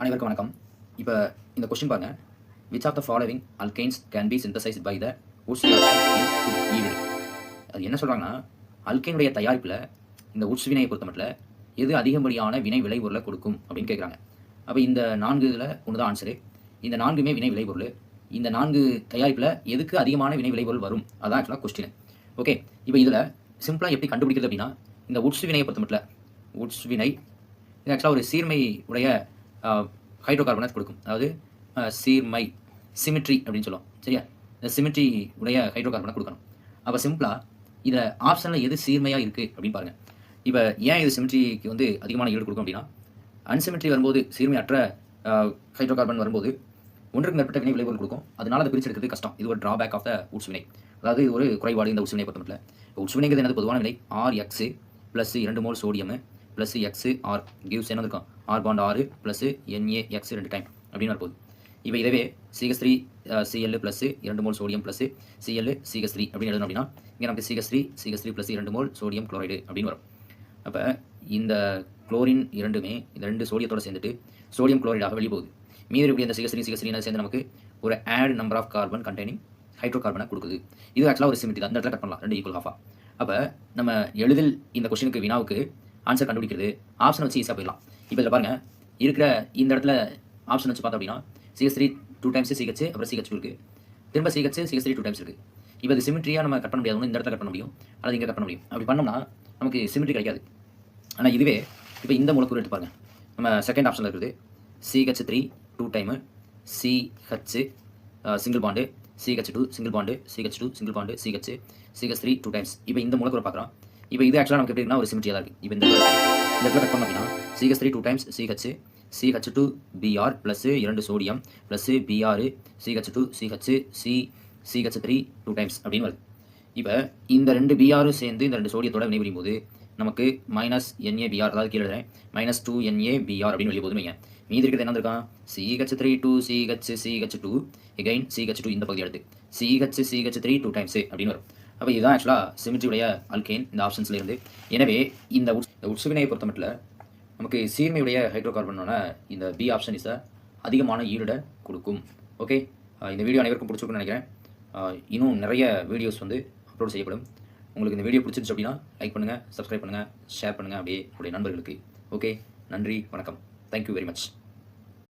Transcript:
அனைவருக்கும் வணக்கம். இப்போ இந்த கொஸ்டின் பாருங்க. Which of the following alkynes can be synthesised by the Wurtz அது என்ன சொல்கிறாங்கன்னா அல்கைனுடைய தயாரிப்பில் இந்த உட்ஸ் வினையை பொறுத்த மட்டும் எது அதிகப்படியான வினை விளைபொருளை கொடுக்கும் அப்படின்னு கேட்குறாங்க அப்போ இந்த நான்கு இதில் ஒன்று தான் ஆன்சரு இந்த நான்குமே வினை விளைபொருள். இந்த நான்கு தயாரிப்பில் எதுக்கு அதிகமான வினை விளைபொருள் வரும்? அதான் ஆக்சுவலாக கொஸ்டின் ஓகே இப்போ இதில் சிம்பிளாக எப்படி கண்டுபிடிக்கிறது அப்படின்னா இந்த உட்ஸ் வினையை பொறுத்த மட்டும் உட்ஸ் வினை இது ஆக்சுவலாக ஒரு சீர்மை உடைய ஹைட்ரோ கார்பனை கொடுக்கும். அதாவது சீர்மை சிமிட்ரி அப்படின்னு சொல்லுவோம். சரியா? இந்த சிமிட்ரி உடைய ஹைட்ரோ கார்பனை கொடுக்கணும். அப்போ சிம்பிளாக இதில் ஆப்ஷனில் எது சீர்மையாக இருக்குது அப்படின்னு பாருங்கள் இப்போ ஏன் இது சிமிட்ரிக்கு வந்து அதிகமான ஈடு கொடுக்கும் அப்படின்னா அன்சிமிட்ரி வரும்போது சீர்மையற்ற ஹைட்ரோ கார்பன் வரும்போது ஒன்றுக்கு மேற்பட்ட வினை விளைவுகள் கொடுக்கும். அதனால அதை பிரிச்செடுக்கிறது கஷ்டம். இது ஒரு ட்ராபேக் ஆஃப் த உட்ஸ் வினை. அதாவது ஒரு குறைபாடு இந்த உட்ஸ் வினை பொறுத்த மட்டும் உட்ஸ் வினைங்கிறது என்னது? பொதுவான வினை. ஆர் எக்ஸு ப்ளஸ் இரண்டு mole sodium plus X R gives என்ன இருக்கும்? ஆர் பாண்ட் ஆறு ப்ளஸ் என்ஏ எக்ஸ் ரெண்டு டைம் அப்படின்னு வரப்போகுது. இப்போ இதவே சிஎஸ் த்ரீ சிஎல் ப்ளஸ் இரண்டு mole sodium plus CL CS three அப்படின்னு எழுதணும் அப்படின்னா இங்கே நமக்கு CS three CS three plus இரண்டு மோல் சோடியம் குளோரைடு அப்படின்னு வரும். அப்போ இந்த குளோரின் இரண்டுமே இந்த ரெண்டு சோடியத்தோட சேர்ந்துட்டு சோடியம் குளோரைடாக வெளியே போகுது. மீதி இப்படி இந்த சிஎஸ் த்ரீ சிஎஸ் த்ரீனா சேர்ந்து நமக்கு ஒரு odd number of carbon containing hydro கார்பனை கொடுக்குது. இது ஆக்சுவலாக ஒரு சிமிட்டி தான். இடத்துல கட் பண்ணலாம். ரெண்டு ஈக்குவல் ஹாஃபாக அப்போ நம்ம எளிதில் இந்த கொஸ்டினுக்கு வினாவுக்கு ஆன்சர் கண்டுபிடிக்கிறது ஆப்ஷன் வச்சு ஈஸியாக போயிடலாம். இப்போ இதில் பாருங்கள் இருக்கிற இந்த இடத்துல ஆப்ஷன் வச்சு பார்த்தோம் அப்படின்னா CH three two times CH அப்புறம் சிஹெச் இருக்குது திரும்ப CH CH three two times இருக்குது இப்போ இது சிமிட்ரியாக நம்ம கட் பண்ண முடியாது ஒன்று இந்த இடத்துல கட் பண்ண முடியும் அல்லது இங்கே கட் பண்ண முடியும். அப்படி பண்ணோம்னா நமக்கு சிமிட்ரி கிடைக்காது. ஆனால் இதுவே இப்போ இந்த மூலக்கூறு எடுத்து பாருங்கள் நம்ம செகண்ட் ஆப்ஷனில் இருக்குது. CH three two time CH single bond CH two single bond CH two single bond CH CH three two times இப்போ இந்த மூலக்கூறு பார்க்குறோம். இப்போ இது ஆக்சுவலாக நமக்கு எப்படி இருக்குன்னா ஒரு சிமிட்ரியாக தான் இருக்குது இப்போ இந்த இந்த இடத்துல கட் பண்ணோம் அப்படின்னா CH three two times CH CH two BR plus இரண்டு sodium plus BR CH two CH C CH three two times அப்படின்னு வருது இப்போ இந்த ரெண்டு பிஆரும் சேர்ந்து இந்த ரெண்டு சோடியத்தோட வினைபுரியும் போது நமக்கு மைனஸ் என்ஏ பிஆர் அதாவது கீழே எழுதுறேன் மைனஸ் டூ என்ஏ பிஆர் அப்படின்னு வெளியே போதும் வைங்க மீதி இருக்கிறது என்ன இருக்கான் CH three two CH CH two again CH two இந்த பகுதி எடுத்து CH CH three two times அப்படின்னு வரும் அப்போ இதுதான் ஆக்சுவலாக சிமிட்ரியுடைய அல்கேன் இந்த ஆப்ஷன்ஸ்ல இருந்து. எனவே இந்த உட்ஸ் இந்த உட்சுவினையை பொறுத்த மட்டும் நமக்கு சீர்மையுடைய ஹைட்ரோ கார்பனோட இந்த பி ஆப்ஷன் இஸ் அதிகமான ஈடுட கொடுக்கும். ஓகே இந்த வீடியோ அனைவருக்கும் பிடிச்சிருக்குன்னு நினைக்கிறேன். இன்னும் நிறைய வீடியோஸ் வந்து அப்லோட் செய்யப்படும். உங்களுக்கு இந்த வீடியோ பிடிச்சிருச்சு அப்படின்னா லைக் பண்ணுங்கள் சப்ஸ்கிரைப் பண்ணுங்கள் ஷேர் பண்ணுங்கள் அப்படியே உங்களுடைய நண்பர்களுக்கு. ஓகே நன்றி வணக்கம். Thank you very much